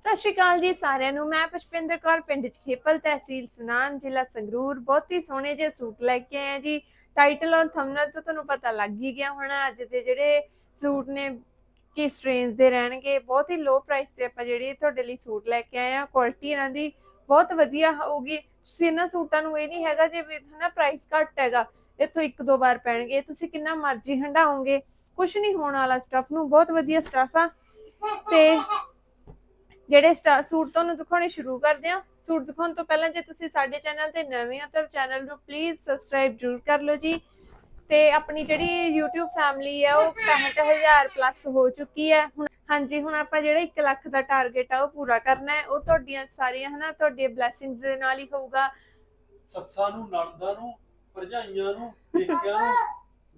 ਸਤਿ ਸ਼੍ਰੀ ਅਕਾਲ ਜੀ ਸਾਰਿਆਂ ਨੂੰ। ਮੈਂ ਪੁਸ਼ਪਿੰਦਰ ਕੌਰ, ਪਿੰਡ ਚਖੇਪਲ ਤਹਿਸੀਲ ਸੁਨਾਮ, ਜ਼ਿਲ੍ਹਾ ਸੰਗਰੂਰ। ਬਹੁਤ ਹੀ ਸੋਹਣੇ ਜਿਹੇ ਸੂਟ ਲੈ ਕੇ ਆਏ ਜੀ। ਟਾਈਟਲ ਔਰ ਥੰਬਨੇਲ ਤੋਂ ਤੁਹਾਨੂੰ ਪਤਾ ਲੱਗ ਹੀ ਗਿਆ ਹੋਣਾ। ਅੱਜ ਦੇ ਜਿਹੜੇ ਸੂਟ ਨੇ, ਕਿਸ ਰੇਂਜ ਦੇ ਰਹਿਣਗੇ? ਬਹੁਤ ਹੀ ਲੋ ਪ੍ਰਾਈਸ ਤੇ ਆਪਾਂ ਜਿਹੜੇ ਤੁਹਾਡੇ ਲਈ ਸੂਟ ਲੈ ਕੇ ਆਏ ਆ ਕੁਆਲਿਟੀ ਇਹਨਾਂ ਦੀ ਬਹੁਤ ਵਧੀਆ ਹੋਊਗੀ। ਤੁਸੀਂ ਇਹਨਾਂ ਸੂਟਾਂ ਨੂੰ ਇਹ ਨਹੀਂ ਹੈਗਾ ਜੇ ਹਨਾ ਪ੍ਰਾਈਸ ਘੱਟ ਹੈਗਾ, ਇੱਥੋਂ ਇੱਕ ਦੋ ਵਾਰ ਪੈਣਗੇ। ਤੁਸੀਂ ਕਿੰਨਾ ਮਰਜ਼ੀ ਹੰਡਾਓਗੇ ਕੁਝ ਨਹੀਂ ਹੋਣ ਵਾਲਾ ਸਟਫ ਨੂੰ। ਬਹੁਤ ਵਧੀਆ ਸਟਫ ਆ। ਤੇ ਜਿਹੜੇ ਸਟਾ- ਤੁਹਾਨੂੰ ਦਿਖਾਉਣੇ ਸ਼ੁਰੂ ਕਰਦੇ ਆ ਸੂਟ ਦਿਖਾਉਣ ਤੋਂ ਪਹਿਲਾਂ ਜੇ ਤੁਸੀਂ ਸਾਡੇ ਚੈਨਲ ਤੇ ਨਵੇਂ ਹੋ ਤਾਂ ਚੈਨਲ ਨੂੰ ਪਲੀਜ਼ ਸਬਸਕ੍ਰਾਈਬ ਜ਼ਰੂਰ ਕਰ ਲਓ ਜੀ। ਤੇ ਆਪਣੀ ਜਿਹੜੀ YouTube ਫੈਮਿਲੀ ਹੈ ਉਹ 65000 ਪਲੱਸ ਹੋ ਚੁੱਕੀ ਹੈ। ਹੁਣ ਹਾਂਜੀ ਹੁਣ ਆਪਾਂ ਜਿਹੜਾ 1 ਲੱਖ ਦਾ ਟਾਰਗੇਟ ਆ ਉਹ ਪੂਰਾ ਕਰਨਾ ਹੈ। ਉਹ ਤੁਹਾਡੀਆਂ ਸਾਰੀਆਂ ਹਨਾ ਤੁਹਾਡੀਆਂ ਬਲੇਸਿੰਗਸ ਦੇ ਨਾਲ ਹੀ ਹੋਊਗਾ। ਸੱਸਾਂ ਨੂੰ ਨਣਦਾਂ ਨੂੰ ਭਰਜਾਈਆਂ ਨੂੰ ਪੇਕਿਆਂ ਨੂੰ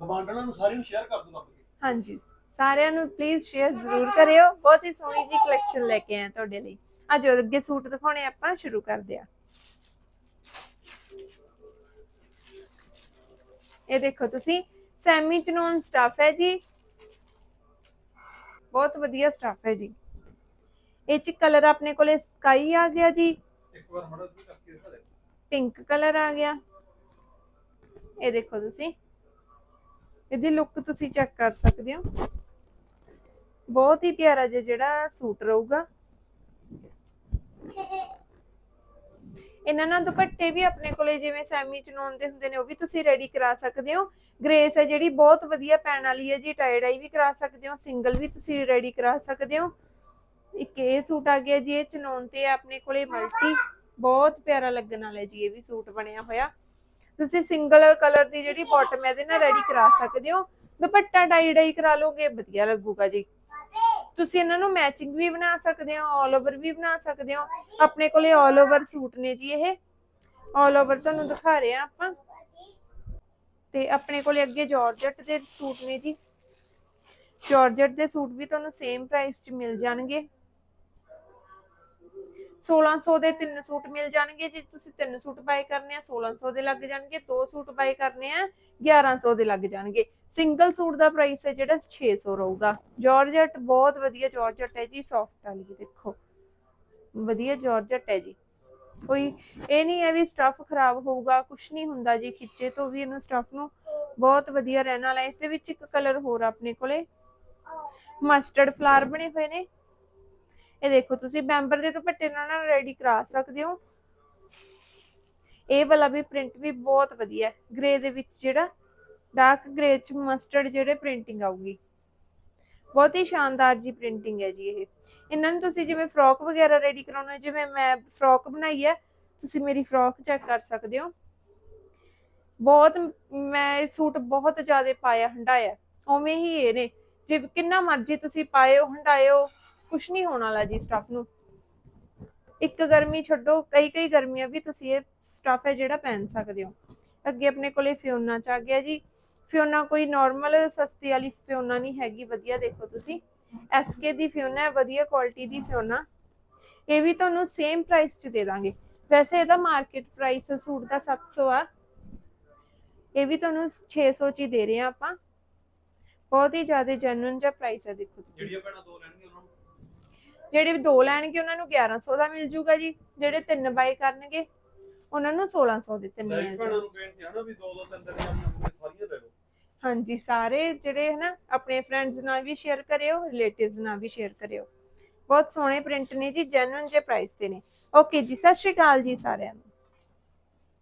ਗਵਾਂਢਣਾਂ ਨੂੰ ਸਾਰਿਆਂ ਨੂੰ ਸ਼ੇਅਰ ਕਰ ਦੋ ਦੱਬ ਕੇ ਹਾਂਜੀ। ਸਾਰਿਆਂ ਨੂੰ ਪਲੀਜ਼ ਸ਼ੇਅਰ ਜ਼ਰੂਰ ਕਰਿਓ। ਬਹੁਤ ਹੀ ਸੋਹਣੀ ਜੀ ਕਲੈਕਸ਼ਨ ਲੈ ਕੇ ਆਏ ਤੁਹਾਡੇ ਲਈ। ਅੱਜ ਅੱਗੇ ਸੂਟ ਦਿਖਾਉਣੇ ਆਪਾਂ ਸ਼ੁਰੂ ਕਰਦੇ ਆ। ਇਹ ਦੇਖੋ ਤੁਸੀਂ ਸੈਮੀ ਚਨੋਨ ਸਟਫ ਹੈ ਜੀ। ਬਹੁਤ ਵਧੀਆ ਸਟਫ ਹੈ ਜੀ। ਇਹ ਚ ਕਲਰ ਆਪਣੇ ਕੋਲੇ ਸਕਾਈ ਆ ਗਿਆ ਜੀ। ਇੱਕ ਵਾਰ ਮੜਾ ਜੀ ਕਰਕੇ ਦਿਖਾ ਦੇ। ਪਿੰਕ ਕਲਰ ਆ ਗਿਆ। ਇਹ ਦੇਖੋ ਤੁਸੀਂ। ਇਹਦੀ ਲੁੱਕ ਤੁਸੀਂ ਚੈੱਕ ਕਰ ਸਕਦੇ ਹੋ। ਬਹੁਤ ਹੀ ਪਿਆਰਾ ਜਿਹਾ ਜਿਹੜਾ ਸੂਟ ਰਹੂਗਾ। ਇਹਨਾਂ ਨਾਲ ਦੁਪੱਟੇ ਵੀ ਆਪਣੇ ਕੋਲੇ ਜਿਵੇਂ ਸੈਮੀ ਚਨੋਨ ਦੇ ਹੁੰਦੇ ਨੇ, ਉਹ ਵੀ ਤੁਸੀਂ ਰੈਡੀ ਕਰਾ ਸਕਦੇ ਹੋ। ਗ੍ਰੇਸ ਹੈ ਜਿਹੜੀ ਬਹੁਤ ਵਧੀਆ ਪੈਣ ਵਾਲੀ ਹੈ ਜੀ ਟਾਈ ਡਾਈ ਵੀ ਕਰਾ ਸਕਦੇ ਹੋ ਸਿੰਗਲ ਵੀ ਤੁਸੀਂ ਰੈਡੀ ਕਰਾ ਸਕਦੇ ਹੋ। ਇੱਕ ਇਹ ਸੂਟ ਆ ਗਿਆ ਜੀ, ਇਹ ਚਨੋਨ ਤੇ ਆਪਣੇ ਕੋਲੇ ਮਲਟੀ ਬਹੁਤ ਪਿਆਰਾ ਲੱਗਣ ਵਾਲਾ ਜੀ, ਇਹ ਵੀ ਸੂਟ ਬਣਿਆ ਹੋਇਆ। ਤੁਸੀਂ ਸਿੰਗਲ ਕਲਰ ਦੀ ਜਿਹੜੀ ਬਾਟਮ ਹੈ, ਇਹਦੇ ਨਾਲ ਰੈਡੀ ਕਰਾ ਸਕਦੇ ਹੋ। ਦੁਪੱਟਾ ਡਾਈ ਡਾਈ ਕਰਾ ਲੋਗੇ ਵਧੀਆ ਲੱਗੂਗਾ ਜੀ। ਤੁਸੀਂ ਇਹਨਾਂ ਨੂੰ ਮੈਚਿੰਗ ਵੀ ਬਣਾ ਸਕਦੇ ਹੋ ਆਲ ਓਵਰ ਵੀ ਬਣਾ ਸਕਦੇ ਹੋ। ਆਪਣੇ ਕੋਲੇ ਆਲ ਓਵਰ ਸੂਟ ਨੇ ਜੀ ਇਹ। ਆਲ ਓਵਰ ਤੁਹਾਨੂੰ ਦਿਖਾ ਰਹੇ ਆ ਆਪਾਂ। ਤੇ ਆਪਣੇ ਕੋਲੇ ਅੱਗੇ ਜਾਰਜਟ ਦੇ ਸੂਟ ਨੇ ਜੀ। ਜਾਰਜਟ ਦੇ ਸੂਟ ਵੀ ਤੁਹਾਨੂੰ ਸੇਮ ਪ੍ਰਾਈਸ 'ਚ ਮਿਲ ਜਾਣਗੇ। 1600 ਦੇ ਤਿੰਨ ਸੂਟ ਮਿਲ ਜਾਣਗੇ, ਜੇ ਤੁਸੀਂ ਤਿੰਨ ਸੂਟ ਬਾਈ ਕਰਨੇ ਆ 1600 ਦੇ ਲੱਗ ਜਾਣਗੇ, ਦੋ ਸੂਟ ਬਾਈ ਕਰਨੇ ਆ 1100 ਦੇ ਲੱਗ ਜਾਣਗੇ। ਸਿੰਗਲ ਸੂਟ ਦਾ ਪ੍ਰਾਈਸ ਹੈ ਜਿਹੜਾ 600 ਰਹੂਗਾ। ਜਾਰਜਟ ਬਹੁਤ ਵਧੀਆ ਜਾਰਜਟ ਹੈ ਜੀ ਸੌਫਟ ਵਾਲੀ, ਦੇਖੋ। ਵਧੀਆ ਜਾਰਜਟ ਹੈ ਜੀ। ਕੋਈ ਇਹ ਨਹੀਂ ਹੈ ਵੀ ਸਟਫ ਖਰਾਬ ਹੋਊਗਾ ਕੁਝ ਨਹੀਂ ਹੁੰਦਾ ਜੀ, ਖਿੱਚੇ ਤੋਂ ਵੀ ਇਹਨੂੰ ਸਟਫ ਨੂੰ। ਬਹੁਤ ਵਧੀਆ ਰਹਿਣ ਵਾਲਾ ਹੈ। ਇਸ ਦੇ ਵਿੱਚ ਇੱਕ ਕਲਰ ਹੋਰ ਆਪਣੇ ਕੋਲੇ। ਮਸਟਰਡ ਫਲਾਰ ਬਣੇ ਹੋਏ ਨੇ। ਇਹ ਦੇਖੋ ਤੁਸੀਂ ਬੈਂਬਰ ਦੇ ਦੁਪੱਟੇ ਨਾਲ ਨਾਲ ਰੈਡੀ ਕਰਾ ਸਕਦੇ ਹੋ। ਇਹ ਵਾਲਾ ਵੀ ਪ੍ਰਿੰਟ ਵੀ ਬਹੁਤ ਵਧੀਆ ਹੈ। ਗ੍ਰੇ ਦੇ ਵਿੱਚ ਜਿਹੜਾ ਡਾਰਕ ਗ੍ਰੇ ਚ ਮਸਟਰਡ ਜਿਹੜੇ ਪ੍ਰਿੰਟਿੰਗ ਆਊਗੀ। ਬਹੁਤ ਹੀ ਸ਼ਾਨਦਾਰ ਜੀ ਪ੍ਰਿੰਟਿੰਗ ਹੈ ਜੀ ਇਹ। ਇਹਨਾਂ ਨੂੰ ਤੁਸੀਂ ਜਿਵੇਂ ਫਰੋਕ ਵਗੈਰਾ ਰੈਡੀ ਕਰਾਉਣਾ, ਜਿਵੇਂ ਮੈਂ ਫਰੋਕ ਬਣਾਈ ਹੈ, ਤੁਸੀਂ ਮੇਰੀ ਫਰੋਕ ਚੈੱਕ ਕਰ ਸਕਦੇ ਹੋ। ਬਹੁਤ ਮੈਂ ਇਹ ਸੂਟ ਬਹੁਤ ਜ਼ਿਆਦਾ ਪਾਇਆ, ਹੰਡਾਇਆ। ਉਵੇਂ ਹੀ ਇਹ ਨੇ। ਜੇ ਕਿੰਨਾ ਮਰਜ਼ੀ ਤੁਸੀਂ ਪਾਇਓ, ਹੰਡਾਇਓ ਕੁਛ ਨਹੀਂ ਹੋਣ ਵਾਲਾ ਜੀ ਸਟਫ ਨੂੰ। ਇੱਕ ਗਰਮੀ ਛੱਡੋ, ਕਈ ਕਈ ਗਰਮੀਆਂ ਵੀ ਤੁਸੀਂ ਇਹ ਸਟਫ ਹੈ ਜਿਹੜਾ ਪਹਿਨ ਸਕਦੇ ਹੋ। ਅੱਗੇ ਆਪਣੇ ਕੋਲੇ ਫਿਓਨਾ ਚ ਆ ਗਿਆ ਜੀ। ਫਿਓਨਾ ਕੋਈ ਨਾਰਮਲ ਸਸਤੀ ਵਾਲੀ ਫਿਓਨਾ ਨਹੀਂ ਹੈਗੀ, ਵਧੀਆ ਦੇਖੋ ਤੁਸੀਂ। ਐਸਕੇ ਦੀ ਫਿਓਨਾ ਹੈ, ਵਧੀਆ ਕੁਆਲਿਟੀ ਦੀ ਫਿਓਨਾ ਇਹ ਵੀ ਤੁਹਾਨੂੰ ਸੇਮ ਪ੍ਰਾਈਸ 'ਚ ਦੇ ਦਾਂਗੇ। ਵੈਸੇ ਇਹਦਾ ਮਾਰਕੀਟ ਪ੍ਰਾਈਸ ਸੂਟ ਦਾ 700 ਆ। ਇਹ ਵੀ ਤੁਹਾਨੂੰ 600 'ਚ ਹੀ ਦੇ ਰਹੇ ਆ ਆਪਾਂ। ਬਹੁਤ ਹੀ ਜ਼ਿਆਦਾ ਜੈਨੂਇਨ ਜਿਹਾ ਪ੍ਰਾਈਸ ਹੈ, ਦੇਖੋ ਤੁਸੀਂ। ਜਿਹੜੀਆਂ ਭੈਣਾਂ ਦੋ ਲੈਣਗੇ ਉਹਨਾਂ ਨੂੰ। ਜਿਹੜੇ ਦੋ ਲੈਣਗੇ ਉਹਨਾਂ ਨੂੰ 1100 ਦਾ ਮਿਲ ਜੂਗਾ ਜੀ ਜਿਹੜੇ ਤਿੰਨ ਬਾਈ ਕਰਨਗੇ ਉਹਨਾਂ ਨੂੰ 1600 ਦੇ ਤਿੰਨ ਮਿਲ ਭੈਣਾਂ ਜਾਣਗੇ। ਨੂੰ ਕਹਿੰਦੇ ਹਨਾ ਵੀ ਦੋ ਦੋ ਤਿੰਨ ਤਿੰਨ ਆਪਣੇ ਕੋਲ ਸਾਰੀਆਂ ਲੈ ਲਓ। ਹਾਂਜੀ ਸਾਰੇ ਜਿਹੜੇ ਹੈ ਨਾ ਆਪਣੇ ਫਰੈਂਡਸ ਨਾਲ ਵੀ ਸ਼ੇਅਰ ਕਰਿਓ ਰਿਲੇਟਿਵਸ ਨਾਲ ਵੀ ਸ਼ੇਅਰ ਕਰਿਓ। ਬਹੁਤ ਸੋਹਣੇ ਪ੍ਰਿੰਟ ਨੇ ਜੀ ਜੈਨੂਇਨ ਜੇ ਪ੍ਰਾਈਸ ਤੇ ਨੇ। ਓਕੇ ਜੀ ਸਤਿ ਸ਼੍ਰੀ ਅਕਾਲ ਜੀ ਸਾਰਿਆਂ ਨੂੰ।